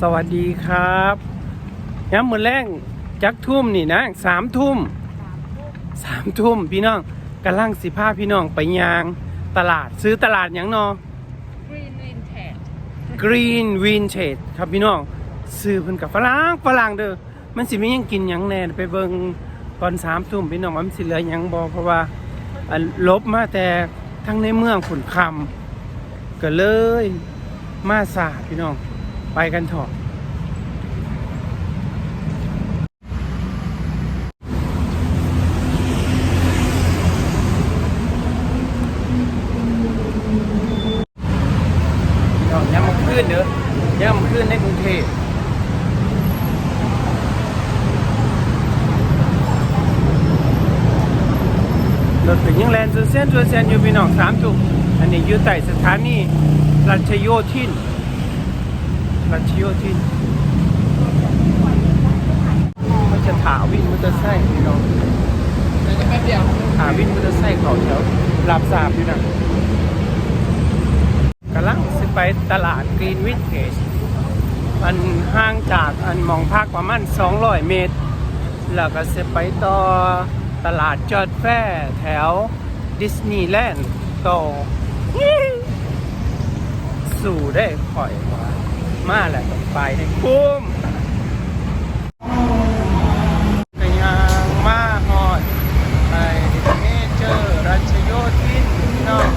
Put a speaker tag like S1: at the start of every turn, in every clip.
S1: สวัสดีครับย้ำมือแรงจักทุ่มนี่นะสามทุ่มสามทุ่มพี่น้องกำลังสิพาพี่น้องไปยางตลาดซื้อตลาดหยังเนอ
S2: Green Vintage
S1: Green Vintage ครับพี่น้องซื้อเพิ่นกับฝรั่งฝรั่งเด้อมันสิมีหยังกินหยังแน่ไปเบิ่งตอนสามทุ่มพี่น้องว่ามันสิเหลือหยังบ่เพราะว่าอันลบมาแต่ทั้งในเมืองขุนคำก็เลยมาสาพี่น้อง ไปกันเถอะย่ำขึ้นเด้อย่ำขึ้นในกรุงเทพรถเป็นยังแลนด์ซูเซนซูเซนอยู่พี่น้องสามจุกอันนี้อยู่ใต้สถานีรัชโยธิน รัชโยธินเขาจะถาวินมอเตอร์ไซค์พี่น้อง
S2: เดี๋ยวจะ
S1: ถาวินมอเตอร์ไซค์เขาแถวลาบสาบอยู่นะกำลังสิไปตลาดกรีนวิทเทจอันห่างจากอันมองพักประมาณ 200 เมตร แล้วก็สิไปต่อตลาดจอดแฟร์แถวดิสนีย์แลนด์ต่อสู่ได้ข่อยว่า มาแหละต้องไปให้คุ้มก็ยังมาฮอดไปเมเจอร์รัชโยธินพี่น้อง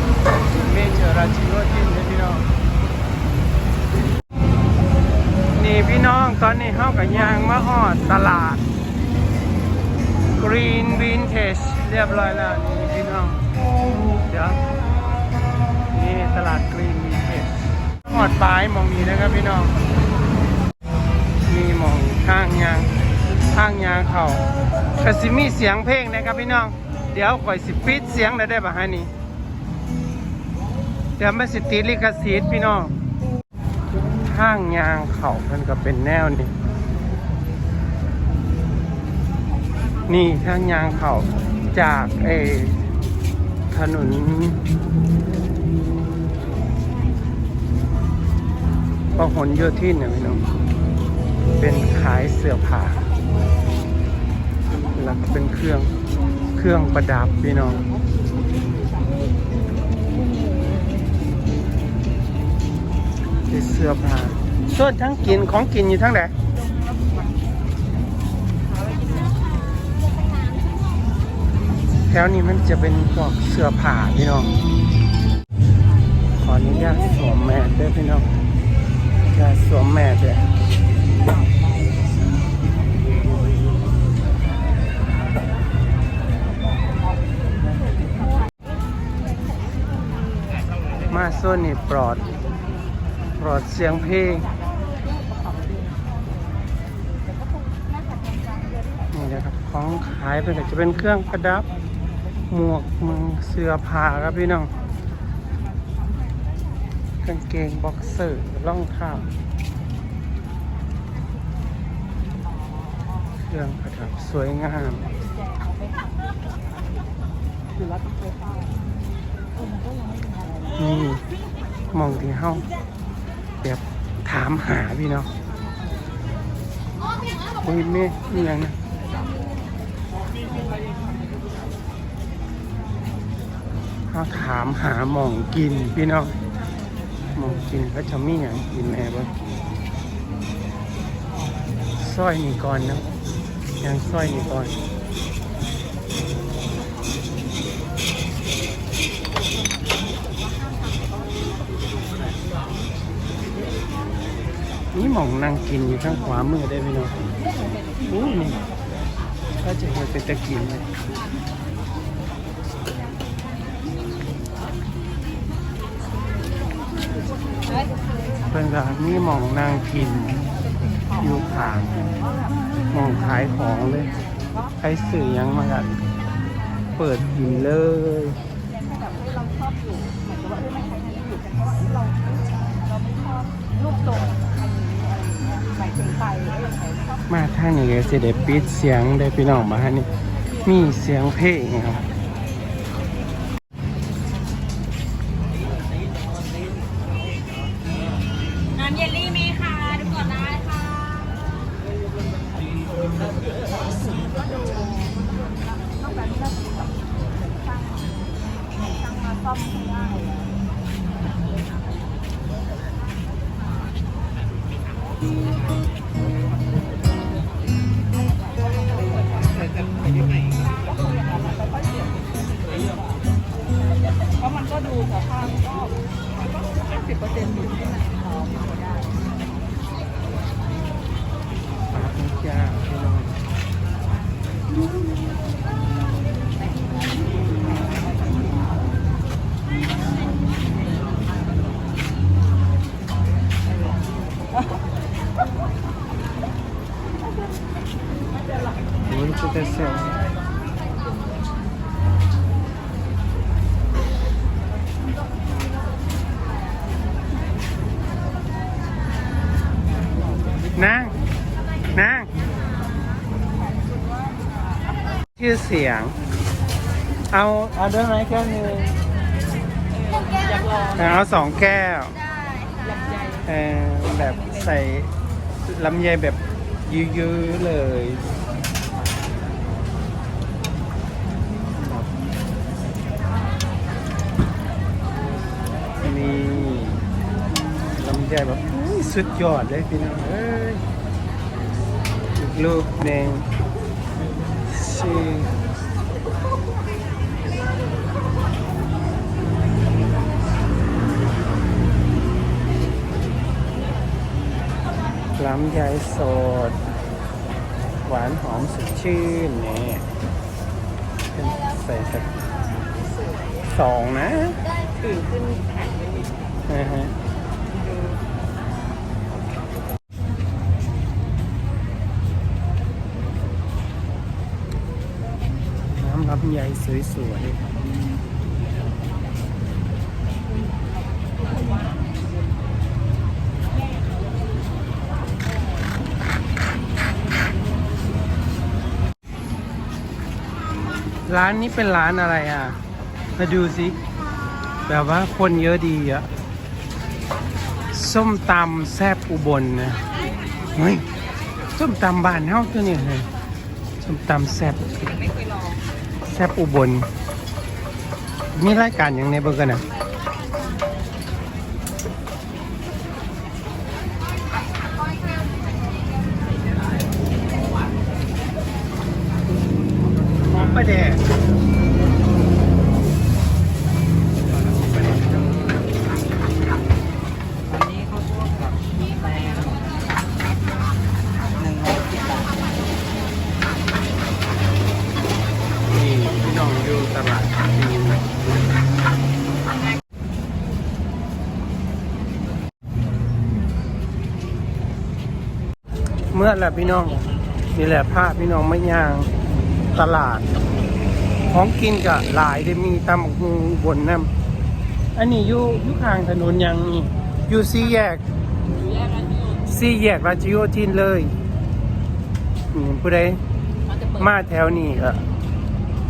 S1: เมเจอร์รัชโยธินเลยพี่น้องนี่พี่น้องตอนนี้เฮากับยางมาฮอดตลาด Green Vintage เรียบร้อยแล้วนี่พี่น้องเดี๋ยวนี่ตลาด Green Vintage ห อดปลายมองนี้นะครับพี่น้องมีมองข้างยางข้างยางเขากระสิมีเสียงเพลงนะครับพี่น้อง เดี๋ยวข่อยสิปิดเสียงได้ได้ป่ะฮะนี่เดี๋ยวไม่สิติลิขสิทธิ์พี่น้องข้างยางเขามันก็เป็นแนวนี้นี่ข้างยางเขาจากเอถนน พหลโยธินเนี่ยพี่น้องเป็นขายเสื้อผ้าแล้วก็เป็นเครื่องเครื่องประดับพี่น้องเป็นเสื้อผ้าส่วนทั้งกินของกินอยู่ทั้งไหนแถวนี้มันจะเป็นพวกเสื้อผ้าพี่น้อง ขออนุญาตสวมแมสด้วยพี่น้อง จะสวมแมสด้วยมาโซนนี่ปลอด ปลอดเสียงเพลงนี่นะครับของขายเป็นจะเป็นเครื่องประดับ หมวกมือเสื้อผ้าครับพี่น้อง กางเกงบ็อกเซอร์รองเท้าเครื่องประดับสวยงามนี่มองที่เฮ้าแบบถามหาพี่เน้องโอ้ยเม่นี่ยังนะเขาถามหาหมองกินพี่น้อง มองกินก็จะมีอย่างกินแม่บ่สร้อยนี่ก่อนนะยังสร้อยนี่ก่อนนี่หมองนั่งกินอยู่ข้างขวามือได้ไหมเนาะอู้นี่ก็จะเห็นเป็นตะกินเลย พิ่นก็มีหมองนั่งกิน อยู่ขางหมองขายของเลยใครสื่อยังมากันเปิดกินเลย
S2: มายถึงไฟชอบ
S1: มาทางนี้ก็จะได้ปิดเสียงได้พี่น้องมาฮะนี่มีเสียงเพลงครับ
S2: นา
S1: งนางชื่อเสียง เอาเอาด้วยไหมแก้วหนึง
S2: อยากลอง
S1: เอาสองแก้ว
S2: ลำไย
S1: เออแบบใส่ลำไยแบบยื้อๆเลยนี่ลำไยแบบอุ๊ย สุดยอดเลยพี่น้องเอ้ยอีกรูปหนึ่งชื่อลำไยสด หวานหอมสดชื่นเนี่ยเป็นใส่สักสองนะ
S2: ถือขึ้นแข็งไปนิด
S1: นะฮะ น้ำลำไยสวยๆ ร้านนี้เป็นร้านอะไรอะ มาดูสิแบบว่าคนเยอะดีอะ ส้มตำแซบอุบลนะเฮ้ยส้มตำบ้านเฮาตัวนี้เลยส้มตำแซบ
S2: ไม่เคยลอง
S1: แซบอุบล มีรายการอย่างในเบอร์กันอะหอมประเดก
S2: เมื่
S1: อแหละพี่น้องนี่แหละภาพพี่น้องไม่ย่างตลาด ของกินก็หลายได้มีตำบักหูบนน้ำอันนี้อยู่อยู่ข้างถนนยังนี่อยู่สี่แยก
S2: อยู่แยกร้านนี้
S1: สี่แยกราชโยธินเลยนี่ผู้ใด
S2: มันจะเปิด
S1: มาแถวนี้ก็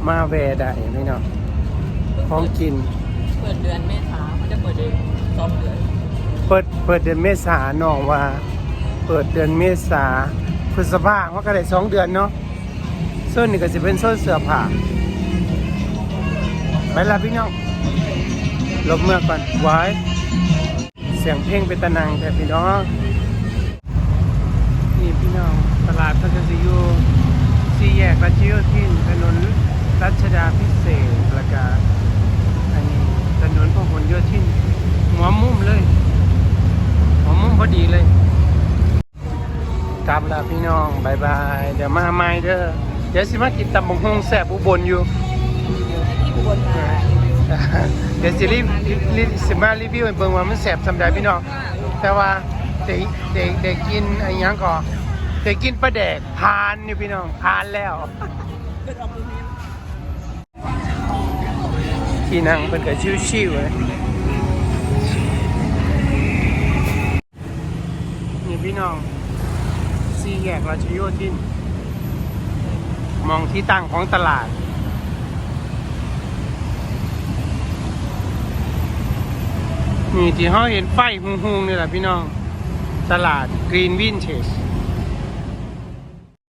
S1: มาแวะได้พี่น้องของกิน
S2: เปิดเดือนเมษามันจะเปิดเองสองเดือน
S1: เปิดเปิดเดือนเมษาน้องว่า เปิดเดือนเมษาพฤษภาว่าก็ได้สองเดือนเนาะโซนนี่ก็จะเป็นโซนเสื้อผ้าไปละพี่น้องลบเมื่อก่อนไว้เสียงเพลงเป็นตะนังแต่พี่น้องนี่พี่น้องตลาดก็จะอยู่สี่แยกรัชโยธินถนนรัชดาพิเศษกแล้วก็อันนี้ถนนพหลโยธินหัวมุมเลยผมมุ่งพอดีเลย กลับแล้วพี่น้องบายบาย เดี๋ยวมาใหม่เด้อ เดี๋ยวสิมากินตำบักฮงแซ่บอุบลอยู่
S2: ที่อุบลมา
S1: เดี๋ยวสิรีบรีบสิมารีวิวให้เบิ่งว่ามันแซ่บสำใดพี่น้อง แต่ว่าเด็กเด็กเด็กกินอะไรยังก่อเด็กกินปลาแดกพานนี่พี่น้องพานแล้ว
S2: เป็นออมตรงนี้
S1: ที่นั่งเป็นกับชิวๆเลยนี่พี่น้อง สี่แยกราชโยธิน มองที่ตั้งของตลาด นี่ที่เขาเห็นไฟหุงๆนี่แหละพี่น้อง ตลาดกรีนวินเทจ